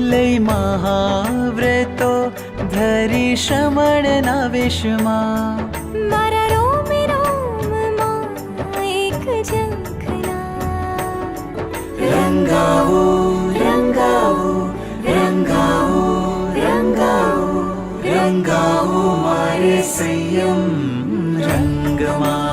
કવિ મહાવ્રતો ધરી શ્રમણના વિશ્વમાં મારા રોમ રોમમાં એક ઝંખના રંગાવો રંગાવો રંગાવો રંગાવો રંગાવો મારે સંયમ રંગમાં